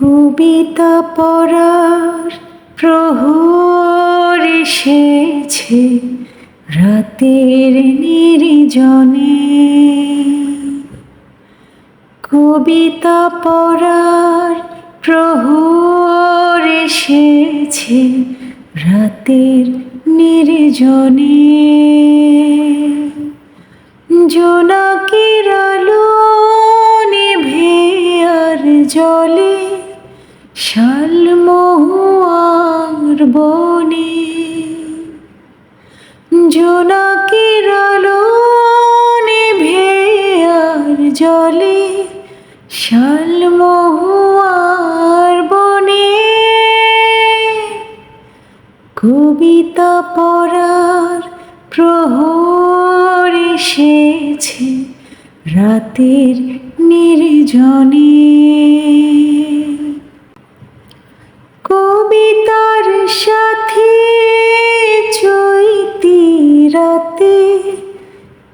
কবিতা পড়ার প্রহর এসেছে রাতের নির্জনে। কবিতা পড়ার প্রহর এসেছে রাতের নির্জনে। জোনাকির আলো নিভে আর জলে বনে জোনাকির আলো নিভে আর জলে শাল মহুয়ার বনে কবিতা পড়ার প্রহর এসেছে রাতের নির্জনে। কবিতার সাথে চৈতি রাতে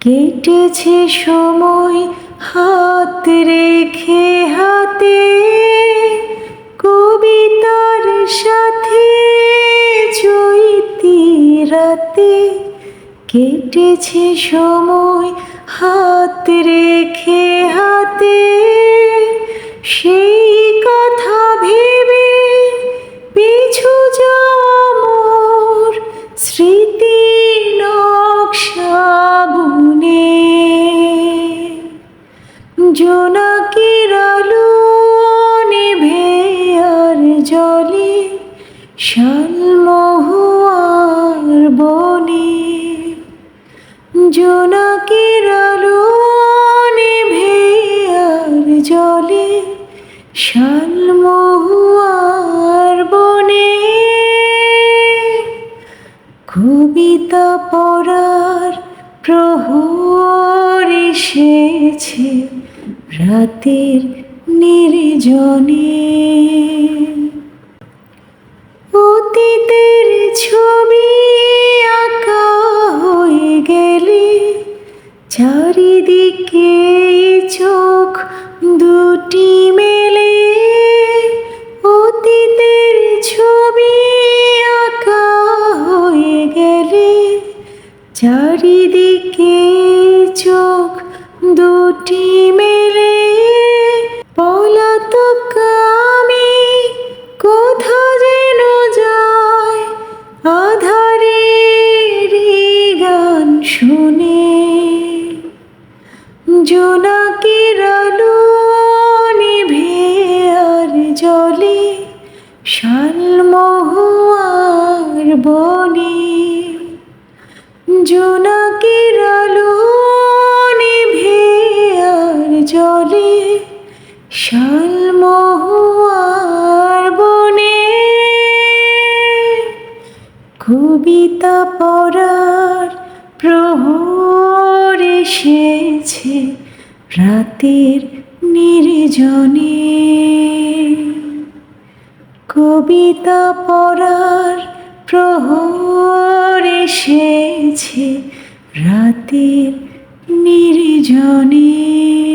কেটেছে সময় হাত রেখে হাতে। কবিতার সাথে চৈতি রাতে কেটেছে সময় হাত রেখে হাতে। সেই কথা জোনাকির আলো নিভে আর জলে শাল মহুয়ার বনে কবিতা পড়ার প্রহর এসেছে রাতের নির্জনে। চোখ দুটি মেলে, অতীতের ছবি আঁকা হয়ে গেলে, চারিদিকে চোখ দুটি মেলে, পলাতক আমি কোথা যেন যায় আধারের গান শুনে। জোনাকির আলো নিভে আর জলে শাল মহুয়ার বনে। জোনাকির আলো নিভে আর জলে শাল মহুয়ার বনে। কবিতা পড়ার প্রহর এসেছে রাতের নির্জনে কবিতা পড়ার প্রহর এসেছে রাতের নির্জনে।